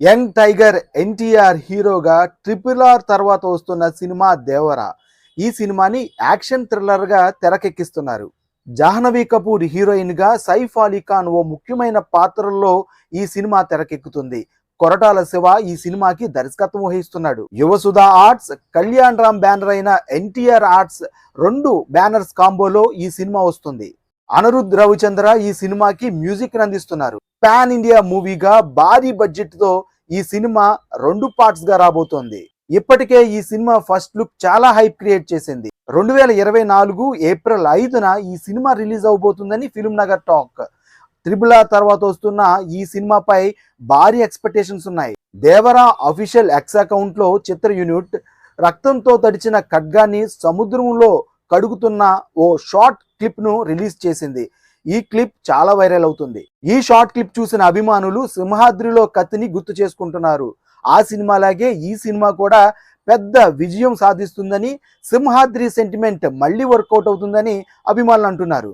Young tiger NTR హీరోగా triple R తర్వాత వస్తున్న సినిమా దేవరా. ఈ సినిమాని యాక్షన్ థ్రిల్లర్గా తెరకెక్కిస్తున్నారు. జాహ్నవి కపూర్ హీరోయిన్గా సైఫ్ అలీ ఖాన్ ఓ ముఖ్యమైన పాత్రల్లో ఈ సినిమా తెరకెక్కుతుంది. కొరటాల శివ ఈ సినిమాకి దర్శకత్వం వహిస్తున్నాడు. యువసుధ ఆర్ట్స్ కళ్యాణ్ రామ్ బ్యానర్ అయిన ఎన్టీఆర్ ఆర్ట్స్ రెండు బ్యానర్స్ కాంబోలో ఈ సినిమా వస్తుంది. అనిరుద్ రవిచంద్ర ఈ సినిమాకి మ్యూజిక్ అందిస్తున్నారు. పాన్ ఇండియా మూవీగా భారీ బడ్జెట్తో ఈ సినిమా రెండు పార్ట్స్గా రాబోతోంది. ఇప్పటికే ఈ సినిమా ఫస్ట్ లుక్ చాలా హైప్ క్రియేట్ చేసింది. రెండు వేల ఇరవై నాలుగు ఏప్రిల్ ఐదున ఈ సినిమా రిలీజ్ అవబోతుందని ఫిల్మ్ నగర్ టాక్. త్రిబుల తర్వాత వస్తున్న ఈ సినిమాపై భారీ ఎక్స్పెక్టేషన్స్ ఉన్నాయి. దేవరా అఫీషియల్ ఎక్స్ అకౌంట్లో చిత్ర యూనిట్ రక్తంతో తడిచిన ఖడ్గాన్ని సముద్రంలో కడుగుతున్న ఓ షార్ట్ క్లిప్ను రిలీజ్ చేసింది. ఈ క్లిప్ చాలా వైరల్ అవుతుంది. ఈ షార్ట్ క్లిప్ చూసిన అభిమానులు సింహాద్రిలో కత్తిని గుర్తు చేసుకుంటున్నారు. ఆ సినిమాలాగే ఈ సినిమా కూడా పెద్ద విజయం సాధిస్తుందని సింహాద్రి సెంటిమెంట్ మళ్ళీ వర్కౌట్ అవుతుందని అభిమానులు అంటున్నారు.